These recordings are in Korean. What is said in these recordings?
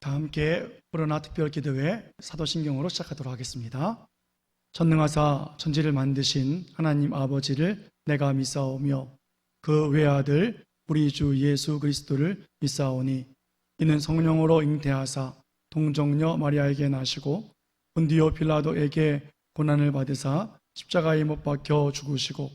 다 함께 코로나 특별 기도회 사도신경으로 시작하도록 하겠습니다. 전능하사 천지를 만드신 하나님 아버지를 내가 믿사오며 그 외아들 우리 주 예수 그리스도를 믿사오니 이는 성령으로 잉태하사 동정녀 마리아에게 나시고 본디오 빌라도에게 고난을 받으사 십자가에 못 박혀 죽으시고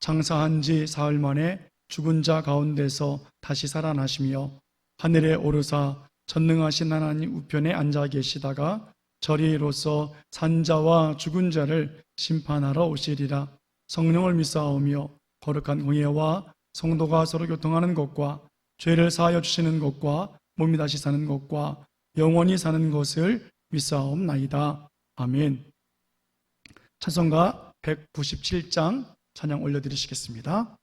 장사한 지 사흘 만에 죽은 자 가운데서 다시 살아나시며 하늘에 오르사 전능하신 하나님 우편에 앉아 계시다가 저리로서 산자와 죽은 자를 심판하러 오시리라 성령을 믿사오며 거룩한 공예와 성도가 서로 교통하는 것과 죄를 사하여 주시는 것과 몸이 다시 사는 것과 영원히 사는 것을 믿사옵나이다. 아멘. 찬송가 197장 찬양 올려드리시겠습니다.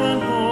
반찬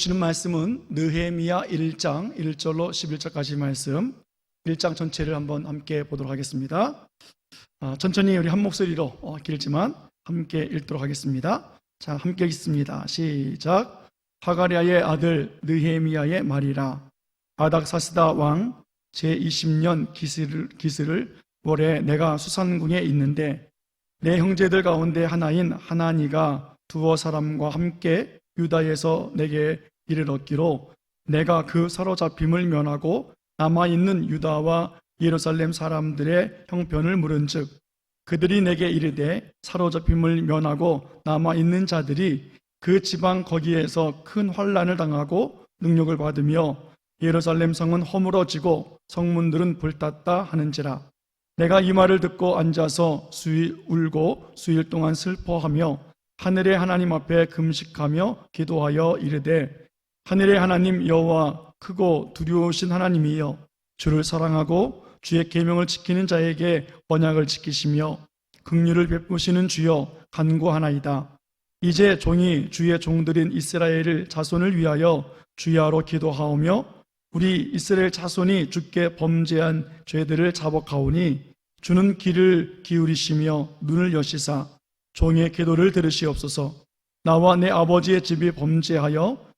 주시는 말씀은 느헤미야 1장 1절로 11절까지 말씀 1장 전체를 한번 함께 보도록 하겠습니다. 아, 천천히 우리 한 목소리로 어, 길지만 함께 읽도록 하겠습니다. 자, 함께 읽습니다. 시작. 하가리아의 아들 느헤미야의 말이라 아닥사스다 왕 제20년 기스를, 기스를 월에 내가 수산궁에 있는데 내 형제들 가운데 하나인 하나니가 두어 사람과 함께 유다에서 내게 이르렀기로 내가 그 사로잡힘을 면하고 남아있는 유다와 예루살렘 사람들의 형편을 물은즉 그들이 내게 이르되 사로잡힘을 면하고 남아있는 자들이 그 지방 거기에서 큰 환란을 당하고 능력을 받으며 예루살렘 성은 허물어지고 성문들은 불탔다 하는지라. 내가 이 말을 듣고 앉아서 수일 울고 수일 동안 슬퍼하며 하늘의 하나님 앞에 금식하며 기도하여 이르되 하늘의 하나님 여호와 크고 두려우신 하나님이여 주를 사랑하고 주의 계명을 지키는 자에게 언약을 지키시며 긍휼을 베푸시는 주여 간구하나이다. 이제 종이 주의 종들인 이스라엘을 자손을 위하여 주야로 기도하오며 우리 이스라엘 자손이 주께 범죄한 죄들을 자복하오니 주는 귀를 기울이시며 눈을 여시사 종의 기도를 들으시옵소서. 나와 내 아버지의 집이 범죄하여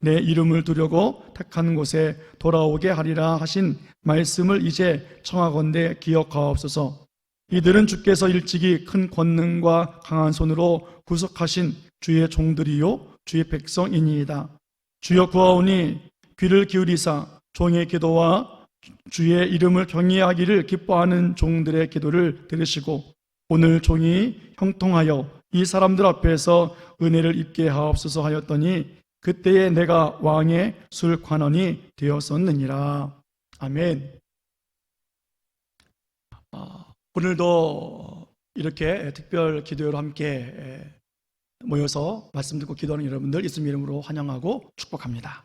내 이름을 두려고 택한 곳에 돌아오게 하리라 하신 말씀을 이제 청하건대 기억하옵소서. 이들은 주께서 일찍이 큰 권능과 강한 손으로 구속하신 주의 종들이요 주의 백성이니이다. 주여 구하오니 귀를 기울이사 종의 기도와 주의 이름을 경외하기를 기뻐하는 종들의 기도를 들으시고 오늘 종이 형통하여 이 사람들 앞에서 은혜를 입게 하옵소서 하였더니 그때에 내가 왕의 술관원이 되었었느니라. 아멘. 아, 오늘도 이렇게 특별 기도회로 함께 모여서 말씀 듣고 기도하는 여러분들 예수님 이름으로 환영하고 축복합니다.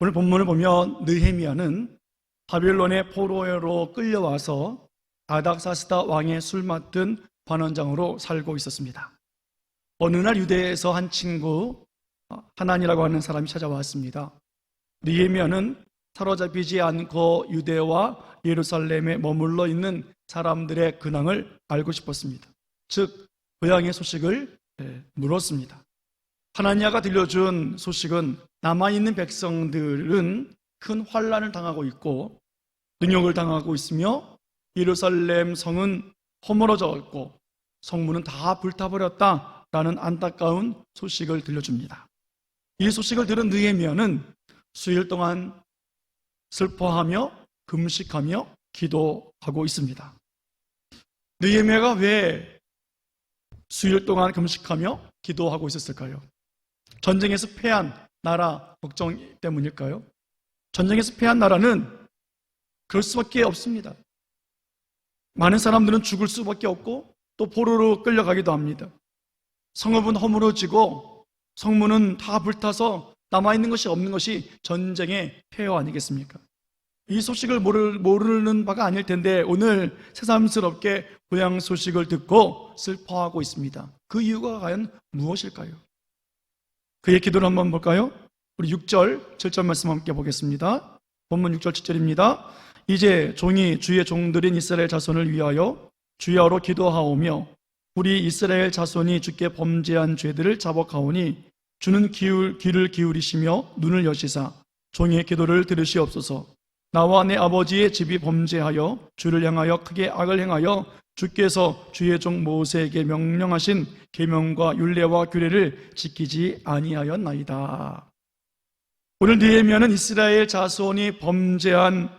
오늘 본문을 보면 느헤미야는 바빌론의 포로로 끌려와서 아닥사스다 왕의 술 맡은 관원장으로 살고 있었습니다. 어느 날 유대에서 한 친구 하난이라고 하는 사람이 찾아왔습니다. 느헤미야는 사로잡히지 않고 유대와 예루살렘에 머물러 있는 사람들의 근황을 알고 싶었습니다. 즉 고향의 소식을 예, 물었습니다. 하나니아가 들려준 소식은 남아 있는 백성들은 큰 환란을 당하고 있고 능욕을 당하고 있으며 예루살렘 성은 허물어져 있고 성문은 다 불타버렸다라는 안타까운 소식을 들려줍니다. 이 소식을 들은 느헤미야는 수일 동안 슬퍼하며 금식하며 기도하고 있습니다. 느헤미야가 왜 수일 동안 금식하며 기도하고 있었을까요? 전쟁에서 패한 나라 걱정 때문일까요? 전쟁에서 패한 나라는 그럴 수밖에 없습니다. 많은 사람들은 죽을 수밖에 없고 또 포로로 끌려가기도 합니다. 성읍은 허물어지고 성문은 다 불타서 남아있는 것이 없는 것이 전쟁의 폐허 아니겠습니까? 이 소식을 모르는 바가 아닐 텐데 오늘 새삼스럽게 고향 소식을 듣고 슬퍼하고 있습니다. 그 이유가 과연 무엇일까요? 그의 기도를 한번 볼까요? 우리 6절, 7절 말씀 함께 보겠습니다. 본문 6절, 7절입니다. 이제 종이 주의 종들인 이스라엘 자손을 위하여 주야로 기도하오며 우리 이스라엘 자손이 주께 범죄한 죄들을 자복하오니 주는 기울, 귀를 기울이시며 눈을 여시사 종의 기도를 들으시옵소서 나와 내 아버지의 집이 범죄하여 주를 향하여 크게 악을 행하여 주께서 주의 종 모세에게 명령하신 계명과 율례와 규례를 지키지 아니하였나이다. 오늘 느헤미야는 이스라엘 자손이 범죄한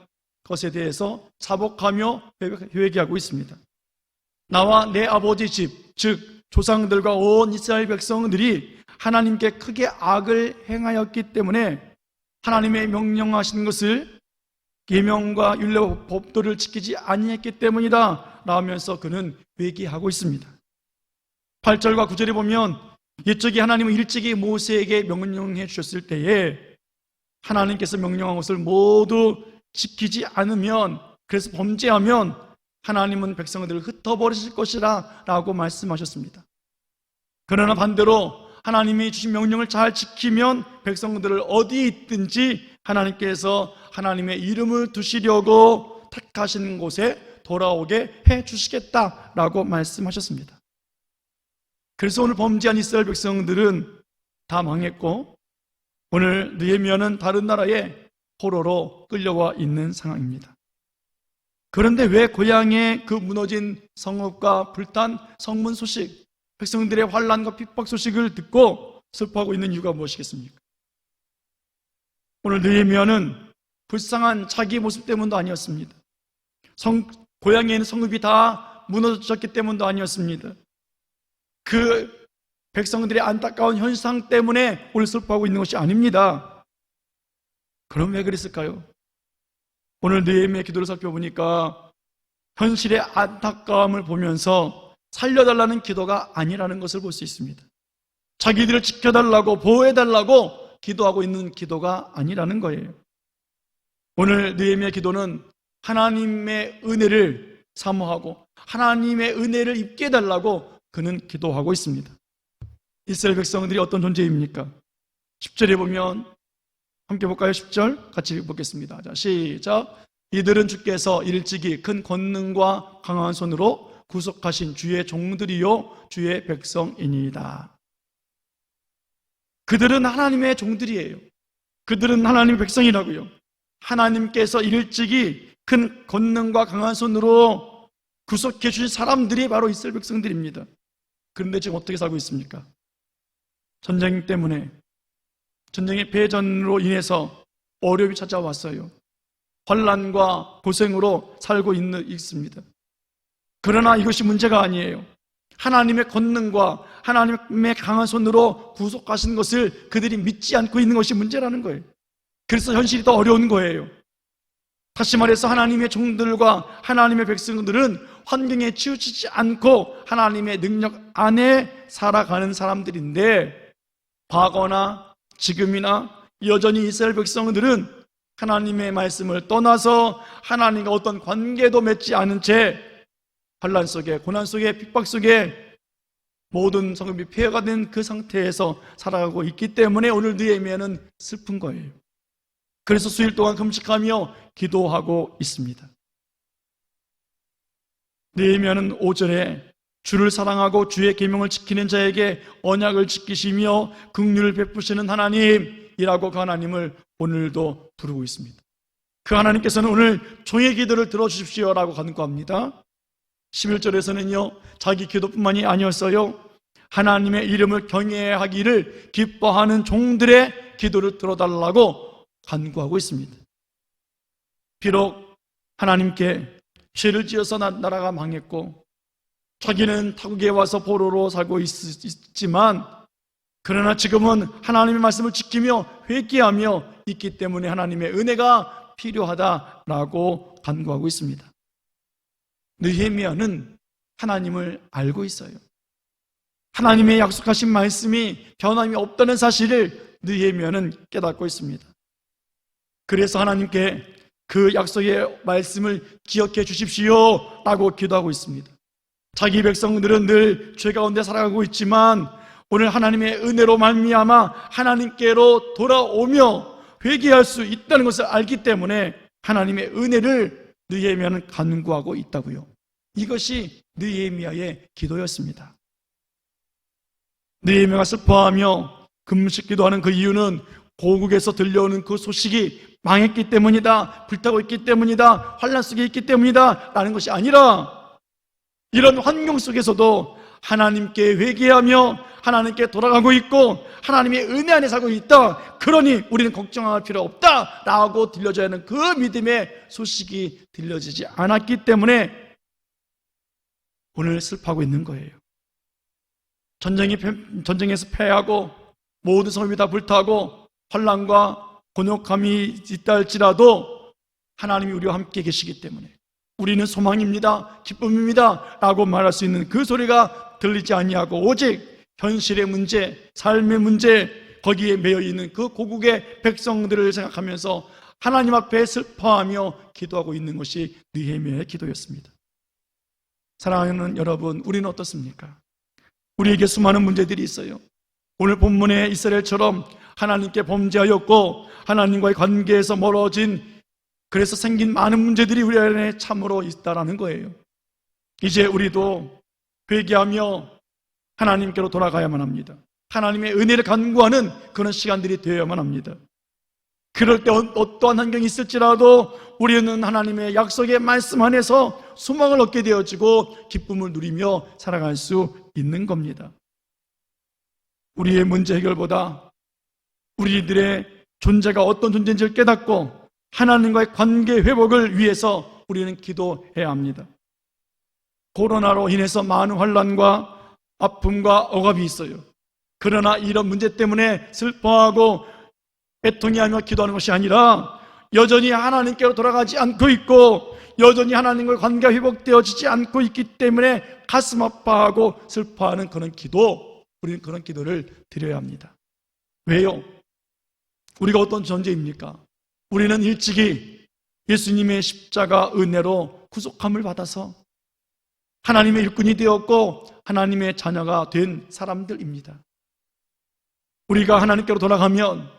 것에 대해서 자복하며 회개하고 있습니다. 나와 내 아버지 집, 즉 조상들과 온 이스라엘 백성들이 하나님께 크게 악을 행하였기 때문에 하나님의 명령하신 것을 계명과 율례와 법도를 지키지 아니했기 때문이다 라면서 그는 회개하고 있습니다. 8절과 9절에 보면 옛적에 하나님은 일찍이 모세에게 명령해 주셨을 때에 하나님께서 명령한 것을 모두 지키지 않으면 그래서 범죄하면 하나님은 백성들을 흩어버리실 것이라 라고 말씀하셨습니다. 그러나 반대로 하나님이 주신 명령을 잘 지키면 백성들을 어디 있든지 하나님께서 하나님의 이름을 두시려고 택하시는 곳에 돌아오게 해 주시겠다 라고 말씀하셨습니다. 그래서 오늘 범죄한 이스라엘 백성들은 다 망했고 오늘 느헤미야는 다른 나라에 포로로 끌려와 있는 상황입니다. 그런데 왜 고향의 그 무너진 성읍과 불탄 성문 소식, 백성들의 환란과 핍박 소식을 듣고 슬퍼하고 있는 이유가 무엇이겠습니까? 오늘 느헤미야는 불쌍한 자기 모습 때문도 아니었습니다. 성, 고향에 있는 성읍이 다 무너졌기 때문도 아니었습니다. 그 백성들의 안타까운 현상 때문에 오늘 슬퍼하고 있는 것이 아닙니다. 그럼 왜 그랬을까요? 오늘 느헤미야의 기도를 살펴보니까 현실의 안타까움을 보면서 살려달라는 기도가 아니라는 것을 볼 수 있습니다. 자기들을 지켜달라고 보호해달라고 기도하고 있는 기도가 아니라는 거예요. 오늘 느헤미야 기도는 하나님의 은혜를 사모하고 하나님의 은혜를 입게 해달라고 그는 기도하고 있습니다. 이스라엘 백성들이 어떤 존재입니까? 10절에 보면 함께 볼까요? 10절 같이 보겠습니다. 자, 시작. 이들은 주께서 일찍이 큰 권능과 강한 손으로 구속하신 주의 종들이요 주의 백성이니이다. 그들은 하나님의 종들이에요. 그들은 하나님의 백성이라고요. 하나님께서 일찍이 큰 권능과 강한 손으로 구속해 주신 사람들이 바로 이스라엘 백성들입니다. 그런데 지금 어떻게 살고 있습니까? 전쟁 때문에 전쟁의 패전으로 인해서 어려움이 찾아왔어요. 환란과 고생으로 살고 있는, 있습니다. 그러나 이것이 문제가 아니에요. 하나님의 권능과 하나님의 강한 손으로 구속하신 것을 그들이 믿지 않고 있는 것이 문제라는 거예요. 그래서 현실이 더 어려운 거예요. 다시 말해서 하나님의 종들과 하나님의 백성들은 환경에 치우치지 않고 하나님의 능력 안에 살아가는 사람들인데 과거나 지금이나 여전히 이스라엘 백성들은 하나님의 말씀을 떠나서 하나님과 어떤 관계도 맺지 않은 채 환란 속에 고난 속에 핍박 속에 모든 성읍이 폐허가 된 그 상태에서 살아가고 있기 때문에 오늘 느헤미야는 슬픈 거예요. 그래서 수일 동안 금식하며 기도하고 있습니다. 느헤미야는 5절에 주를 사랑하고 주의 계명을 지키는 자에게 언약을 지키시며 긍휼을 베푸시는 하나님이라고 그 하나님을 오늘도 부르고 있습니다. 그 하나님께서는 오늘 종의 기도를 들어주십시오라고 간구합니다. 11절에서는요, 자기 기도뿐만이 아니었어요. 하나님의 이름을 경외하기를 기뻐하는 종들의 기도를 들어달라고 간구하고 있습니다. 비록 하나님께 죄를 지어서 나- 나라가 망했고 자기는 타국에 와서 포로로 살고 있, 지만 그러나 지금은 하나님의 말씀을 지키며 회개하며 있기 때문에 하나님의 은혜가 필요하다라고 간구하고 있습니다. 느헤미야는 하나님을 알고 있어요. 하나님의 약속하신 말씀이 변함이 없다는 사실을 느헤미야는 깨닫고 있습니다. 그래서 하나님께 그 약속의 말씀을 기억해 주십시오 라고 기도하고 있습니다. 자기 백성들은 늘 죄 가운데 살아가고 있지만 오늘 하나님의 은혜로 말미암아 하나님께로 돌아오며 회개할 수 있다는 것을 알기 때문에 하나님의 은혜를 느헤미야는 간구하고 있다고요. 이것이 느헤미야의 기도였습니다. 느헤미야가 슬퍼하며 금식 기도하는 그 이유는 고국에서 들려오는 그 소식이 망했기 때문이다. 불타고 있기 때문이다. 환란 속에 있기 때문이다. 라는 것이 아니라 이런 환경 속에서도 하나님께 회개하며 하나님께 돌아가고 있고 하나님의 은혜 안에 살고 있다. 그러니 우리는 걱정할 필요 없다. 라고 들려져야 하는 그 믿음의 소식이 들려지지 않았기 때문에 오늘 슬퍼하고 있는 거예요. 전쟁이 패- 전쟁에서 패하고 모든 성읍이 다 불타고 환란과 곤욕함이 있다 할지라도 하나님이 우리와 함께 계시기 때문에 우리는 소망입니다. 기쁨입니다. 라고 말할 수 있는 그 소리가 들리지 아니하고 오직 현실의 문제, 삶의 문제 거기에 매여 있는 그 고국의 백성들을 생각하면서 하나님 앞에 슬퍼하며 기도하고 있는 것이 느헤미야의 기도였습니다. 사랑하는 여러분, 우리는 어떻습니까? 우리에게 수많은 문제들이 있어요. 오늘 본문의 이스라엘처럼 하나님께 범죄하였고 하나님과의 관계에서 멀어진 그래서 생긴 많은 문제들이 우리 안에 참으로 있다라는 거예요. 이제 우리도 회개하며 하나님께로 돌아가야만 합니다. 하나님의 은혜를 간구하는 그런 시간들이 되어야만 합니다. 그럴 때 어- 어떠한 환경이 있을지라도 우리는 하나님의 약속의 말씀 안에서 소망을 얻게 되어지고 기쁨을 누리며 살아갈 수 있는 겁니다. 우리의 문제 해결보다 우리들의 존재가 어떤 존재인지를 깨닫고 하나님과의 관계 회복을 위해서 우리는 기도해야 합니다. 코로나로 인해서 많은 환란과 아픔과 억압이 있어요. 그러나 이런 문제 때문에 슬퍼하고 애통해하며 기도하는 것이 아니라 여전히 하나님께로 돌아가지 않고 있고 여전히 하나님과 관계가 회복되어지지 않고 있기 때문에 가슴 아파하고 슬퍼하는 그런 기도 우리는 그런 기도를 드려야 합니다. 왜요? 우리가 어떤 존재입니까? 우리는 일찍이 예수님의 십자가 은혜로 구속함을 받아서 하나님의 일꾼이 되었고 하나님의 자녀가 된 사람들입니다. 우리가 하나님께로 돌아가면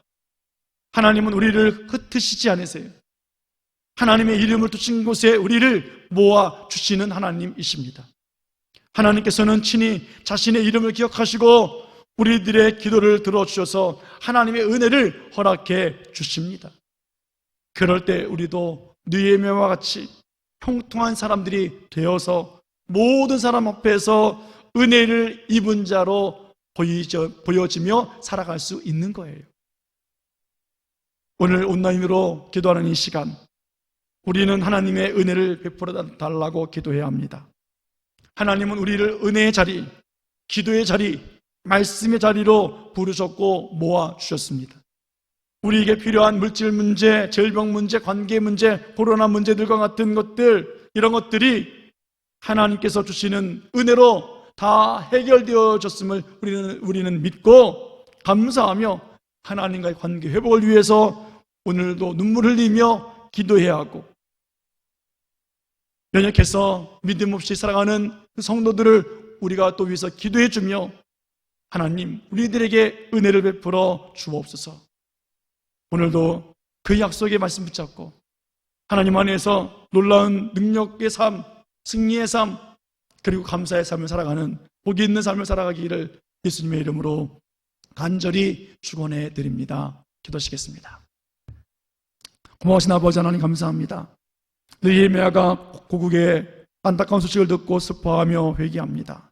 하나님은 우리를 흩으시지 않으세요. 하나님의 이름을 두신 곳에 우리를 모아 주시는 하나님이십니다. 하나님께서는 친히 자신의 이름을 기억하시고 우리들의 기도를 들어주셔서 하나님의 은혜를 허락해 주십니다. 그럴 때 우리도 느헤미야와 같이 형통한 사람들이 되어서 모든 사람 앞에서 은혜를 입은 자로 보여지며 살아갈 수 있는 거예요. 오늘 온라인으로 기도하는 이 시간, 우리는 하나님의 은혜를 베풀어 달라고 기도해야 합니다. 하나님은 우리를 은혜의 자리, 기도의 자리, 말씀의 자리로 부르셨고 모아 주셨습니다. 우리에게 필요한 물질 문제, 질병 문제, 관계 문제, 코로나 문제들과 같은 것들, 이런 것들이 하나님께서 주시는 은혜로 다 해결되어졌음을 우리는, 우리는 믿고 감사하며 하나님과의 관계 회복을 위해서 오늘도 눈물 흘리며 기도해야 하고 연약해서 믿음 없이 살아가는 그 성도들을 우리가 또 위해서 기도해 주며 하나님 우리들에게 은혜를 베풀어 주옵소서. 오늘도 그 약속의 말씀 붙잡고 하나님 안에서 놀라운 능력의 삶, 승리의 삶, 그리고 감사의 삶을 살아가는 복이 있는 삶을 살아가기를 예수님의 이름으로 간절히 축원해 드립니다. 기도하시겠습니다. 고마우신 아버지 하나님 감사합니다. 느헤미야가 고국의 안타까운 소식을 듣고 슬퍼하며 회개합니다.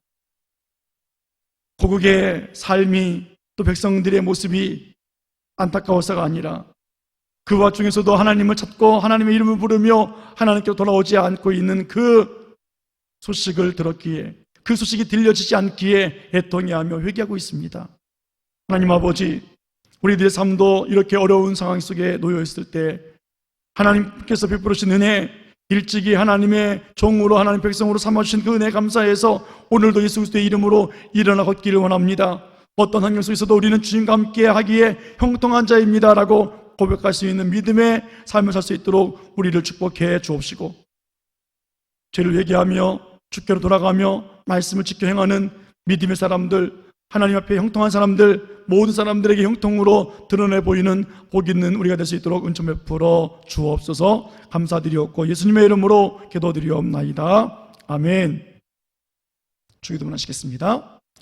고국의 삶이 또 백성들의 모습이 안타까워서가 아니라 그 와 중에서도 하나님을 찾고 하나님의 이름을 부르며 하나님께 돌아오지 않고 있는 그 소식을 들었기에 그 소식이 들려지지 않기에 애통해하며 회개하고 있습니다. 하나님 아버지, 우리들의 삶도 이렇게 어려운 상황 속에 놓여 있을 때 하나님께서 베풀으신 은혜, 일찍이 하나님의 종으로 하나님 백성으로 삼아주신 그 은혜 감사해서 오늘도 예수 그리스도의 이름으로 일어나 걷기를 원합니다. 어떤 환경 속에서도 우리는 주님과 함께 하기에 형통한 자입니다라고 고백할 수 있는 믿음의 삶을 살 수 있도록 우리를 축복해 주옵시고 죄를 회개하며 주께로 돌아가며 말씀을 지켜 행하는 믿음의 사람들 하나님 앞에 형통한 사람들 모든 사람들에게 형통으로 드러내 보이는 복 있는 우리가 될 수 있도록 은총 베풀어 주옵소서. 감사드리옵고 예수님의 이름으로 기도드리옵나이다. 아멘. 주기도문 하시겠습니다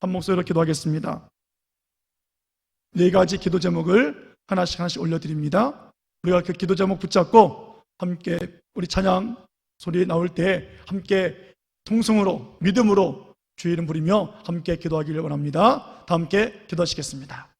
한 목소리로 기도하겠습니다 네 가지 기도 제목을 하나씩 하나씩 올려드립니다 우리가 그 기도 제목 붙잡고 함께 우리 찬양 소리 나올 때 함께 통성으로 믿음으로 주의 이름 부리며 함께 기도하기를 원합니다. 다 함께 기도하시겠습니다.